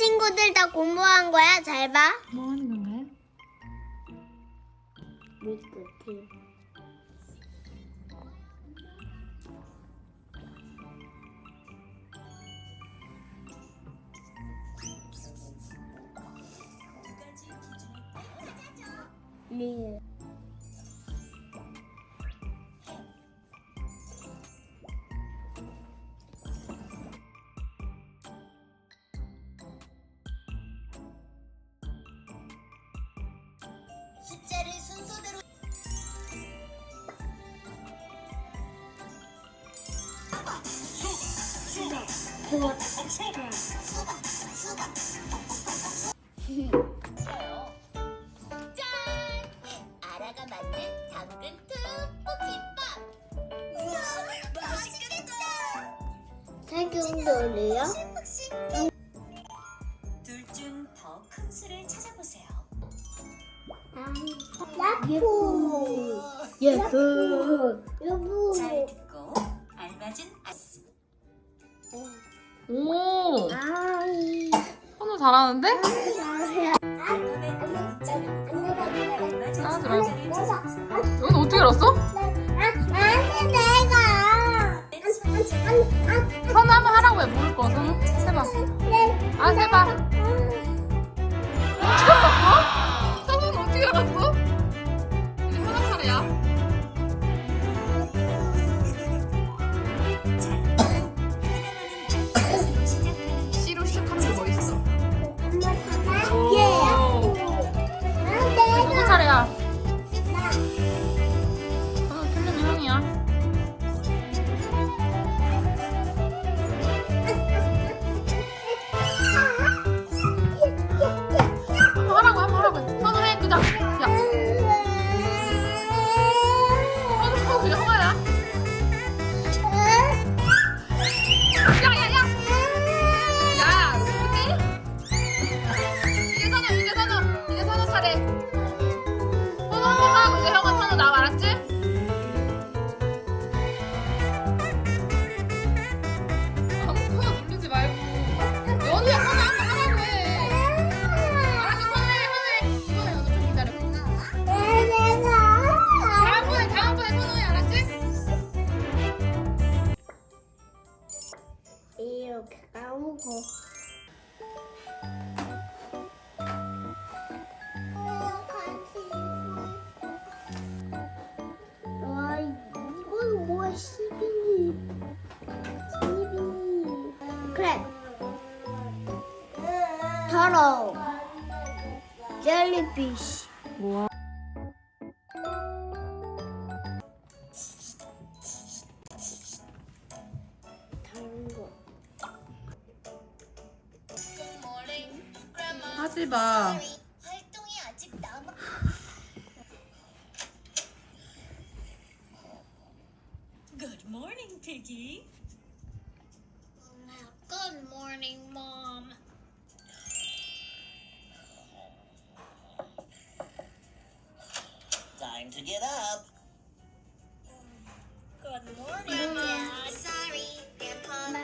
친구들 다 공부한 거야? 잘 봐. 뭐 하는 건가요? 밀크 티. 밀. 짠! 아라가 만든 당근 듬뿍 김밥. 우와, 맛있겠다. 세균돌이요? 둘 중 더 큰 수를 찾아보세요. 예쁘. 예쁘. 예쁘. 잘 듣고 알맞은 아스. 오, 아이. 선우 잘하는데? 문자를 찾아보세요. 여기는 어떻게 알았어? 선우 한번 하라고 해, 모를 거. 선우 해봐. 아, 해봐. 선우, 이제 선우 차례. 선우 한번 하고 이제 형아 선우 나와, 알았지? 선우, 선우 돌리지 말고. 연우야, 선우 한번 하라고 해. 알았어, 선우 해, 선우 해. 이번에 연우 좀 기다려. 다음번에, 해, 알았지? 이렇게 까먹어. 더러워. 젤리피쉬. 뭐야? 하지 마. 활동이 아직 남아. Good morning, Piggy. Time to get up. Good morning, Dad. Sorry, Grandpa.